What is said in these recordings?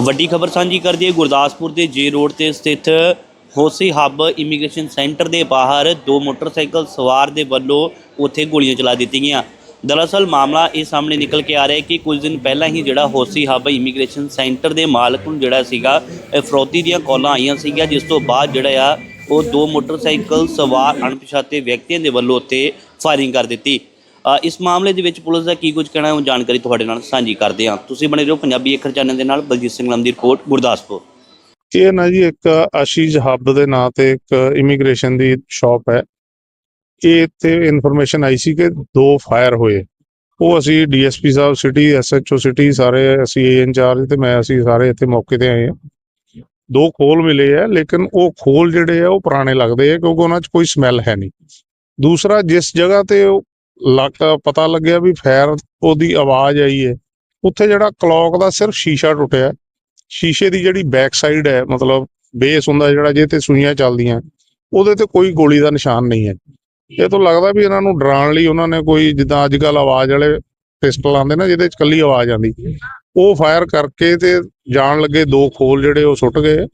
ਵੱਡੀ ਖਬਰ ਸਾਂਝੀ ਕਰਦੀ ਹੈ ਗੁਰਦਾਸਪੁਰ ਦੇ ਜੇ ਰੋਡ ਤੇ ਸਥਿਤ ਹੋਸੀ ਹੱਬ ਇਮੀਗ੍ਰੇਸ਼ਨ ਸੈਂਟਰ ਦੇ ਬਾਹਰ ਦੋ ਮੋਟਰਸਾਈਕਲ ਸਵਾਰ ਦੇ ਵੱਲੋਂ ਉੱਥੇ ਗੋਲੀਆਂ ਚਲਾ ਦਿੱਤੀਆਂ। ਗਈਆਂ ਦਰਅਸਲ ਮਾਮਲਾ ਇਹ ਸਾਹਮਣੇ ਨਿਕਲ ਕੇ ਆ ਰਿਹਾ ਹੈ ਕਿ ਕੁਝ ਦਿਨ ਪਹਿਲਾਂ ਹੀ ਜਿਹੜਾ ਹੋਸੀ ਹੱਬ ਇਮੀਗ੍ਰੇਸ਼ਨ ਸੈਂਟਰ ਦੇ ਮਾਲਕ ਨੂੰ ਜਿਹੜਾ ਸੀਗਾ, ਇਹ ਫਰੌਤੀ ਦੀਆਂ ਕਾਲਾਂ ਆਈਆਂ ਸੀਗੀਆਂ, ਜਿਸ ਤੋਂ ਬਾਅਦ ਜਿਹੜਾ ਆ, ਉਹ ਦੋ ਮੋਟਰਸਾਈਕਲ ਸਵਾਰ ਅਣਪਛਾਤੇ ਵਿਅਕਤੀਆਂ ਦੇ ਵੱਲੋਂ ਉੱਤੇ ਫਾਇਰਿੰਗ ਕਰ ਦਿੱਤੀ। ਇਸ ਮਾਮਲੇ ਦੇ ਵਿੱਚ ਪੁਲਿਸ ਦਾ ਕੀ ਕੁਝ ਕਹਿਣਾ ਹੈ, ਉਹ ਜਾਣਕਾਰੀ ਤੁਹਾਡੇ ਨਾਲ ਸਾਂਝੀ ਕਰਦੇ ਹਾਂ। ਤੁਸੀਂ ਬਣੇ ਰਹੋ ਪੰਜਾਬੀ ਅੱਖਰ ਚੈਨਲ ਦੇ ਨਾਲ, ਬਲਜੀਤ ਸਿੰਘ ਲੰਮ ਦੀ ਰਿਪੋਰਟ, ਗੁਰਦਾਸਪੁਰ। ਇਹ ਨਾ ਜੀ, ਇੱਕ ਆਸ਼ੀਸ਼ ਹੱਬ ਦੇ ਨਾਂ ਤੇ ਇੱਕ ਇਮੀਗ੍ਰੇਸ਼ਨ ਦੀ ਸ਼ਾਪ ਹੈ। ਇਹ ਤੇ ਇਨਫੋਰਮੇਸ਼ਨ ਆਈ ਸੀ ਕਿ ਦੋ ਫਾਇਰ ਹੋਏ। ਉਹ ਅਸੀਂ ਡੀਐਸਪੀ ਸਾਹਿਬ ਸਿਟੀ, ਐਸਐਚਓ ਸਿਟੀ ਸਾਰੇ ਅਸੀਂ ਏ ਇੰਚਾਰਜ ਤੇ ਮੈਂ ਅਸੀਂ ਸਾਰੇ ਇੱਥੇ ਮੌਕੇ ਤੇ ਆਏ ਹਾਂ। ਦੋ ਖੋਲ ਮਿਲੇ ਆ, ਲੇਕਿਨ ਉਹ ਖੋਲ ਜਿਹੜੇ ਆ, ਉਹ ਪੁਰਾਣੇ ਲੱਗਦੇ ਆ, ਕਿਉਂਕਿ ਉਹਨਾਂ 'ਚ ਕੋਈ ਸਮੈਲ ਹੈ ਨਹੀਂ। ਦੂਸਰਾ, ਜਿਸ ਜਗ੍ਹਾ ਤੇ ਉਹ ਲੱਗ ਪਤਾ ਲੱਗਿਆ ਵੀ ਫਾਇਰ ਉਹਦੀ ਆਵਾਜ਼ ਆਈ ਹੈ ਉੱਥੇ ਜਿਹੜਾ ਕਲੌਕ ਦਾ ਸਿਰਫ ਸ਼ੀਸ਼ਾ ਟੁੱਟਿਆ। ਸ਼ੀਸ਼ੇ ਦੀ ਜਿਹੜੀ ਬੈਕ ਸਾਈਡ ਹੈ, ਮਤਲਬ ਬੇਸ ਹੁੰਦਾ ਜਿਹੜਾ ਜੇ ਤੇ ਸੂਈਆਂ ਚੱਲਦੀਆਂ, ਉਹਦੇ ਤੇ ਕੋਈ ਗੋਲੀ ਦਾ ਨਿਸ਼ਾਨ ਨਹੀਂ ਹੈ। ਇਹ ਤੋਂ ਲੱਗਦਾ ਵੀ ਇਹਨਾਂ ਨੂੰ ਡਰਾਉਣ ਲਈ ਉਹਨਾਂ ਨੇ ਕੋਈ ਜਿੱਦਾਂ ਅੱਜ ਕੱਲ ਆਵਾਜ਼ ਵਾਲੇ ਪਿਸਟਲ ਆਉਂਦੇ ਨਾ, ਜਿਹਦੇ ਚ ਕੱਲੀ ਆਵਾਜ਼ ਆਉਂਦੀ। ਉਹ ਫਾਇਰ ਕਰਕੇ ਤੇ ਜਾਣ ਲੱਗੇ ਦੋ ਖੋਲ ਜਿਹੜੇ ਉਹ ਸੁੱਟ ਗਏ।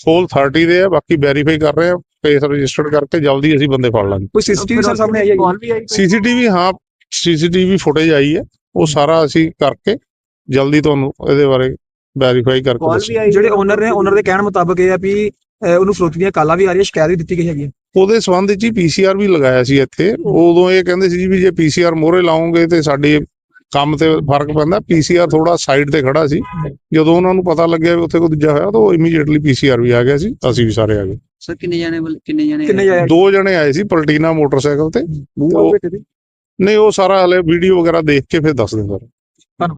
ਖੋਲ 30 ਦੇ ਆ, ਬਾਕੀ ਵੈਰੀਫਾਈ ਕਰ ਰਹੇ ਆ। ਕੇਸ ਰਜਿਸਟਰਡ ਕਰਕੇ ਜਲਦੀ ਅਸੀਂ ਬੰਦੇ ਫੜ ਲਾਂਗੇ। ਕੋਈ ਸੀਸੀਟੀਵੀ ਸਰ ਸਾਹਮਣੇ ਆਈ ਹੈ ਸੀਸੀਟੀਵੀ ਹਾਂ ਸੀਸੀਟੀਵੀ ਫੁਟੇਜ ਆਈ ਹੈ। ਉਹ ਸਾਰਾ ਅਸੀਂ ਕਰਕੇ ਜਲਦੀ ਤੁਹਾਨੂੰ ਇਹਦੇ ਬਾਰੇ ਵੈਰੀਫਾਈ ਕਰਕੇ ਕਾਲ ਦੱਸਾਂਗੇ। ਵੀ ਆਈ ਜਿਹੜੇ ਓਨਰ ਨੇ ਓਨਰ ਦੇ ਕਹਿਣ ਮੁਤਾਬਕ ਇਹ ਆ ਵੀ ਉਹਨੂੰ ਫਰੋਤੀ ਦੀਆਂ ਕਾਲਾਂ ਵੀ ਆ ਰਹੀਆਂ ਸ਼ਿਕਾਇਤ ਵੀ ਦਿੱਤੀ ਗਈ ਹੈਗੀ ਹੈ। ਉਹਦੇ ਸੰਬੰਧ ਵਿੱਚ ਹੀ ਪੀਸੀਆਰ ਵੀ ਲਗਾਇਆ ਸੀ ਇੱਥੇ। ਉਦੋਂ ਇਹ ਕਹਿੰਦੇ ਸੀ ਜੀ ਵੀ ਜੇ ਪੀਸੀਆਰ ਮੋਹਰੇ ਲਾਉਂਗੇ ਤੇ ਸਾਡੇ ਕੰਮ ਤੇ ਫ਼ਰਕ ਪੈਂਦਾ। ਪੀਸੀਆਰ ਥੋੜਾ ਸਾਈਡ ਤੇ ਖੜਾ ਸੀ। ਜਦੋਂ ਉਹਨਾਂ ਨੂੰ ਪਤਾ ਲੱਗਿਆ ਵੀ ਉੱਥੇ ਕੋਈ ਦੂਜਾ ਹੋਇਆ ਤਾਂ ਉਹ ਇਮੀਡੀਏਟਲੀ ਪੀਸੀਆਰ ਵੀ ਆ ਗਿਆ ਸੀ। ਅਸੀਂ ਵੀ ਸਾਰੇ ਆ ਗਏ। ਸਰ ਕਿੰਨੇ ਜਾਣੇ ਵੱਲ- ਕਿੰਨੇ ਜਾਣੇ ਕਿੰਨੇ ਜਾਇਆ ਦੋ ਜਣੇ ਆਏ ਸੀ ਪਲਟੀਨਾ ਮੋਟਰਸਾਈਕਲ ਤੇ। ਉਹ- ਨਹੀਂ ਉਹ ਸਾਰਾ ਹਲੇ ਵੀਡੀਓ ਵਗੈਰਾ ਦੇਖ ਕੇ ਫਿਰ ਦੱਸ ਦਿੰਦਾ।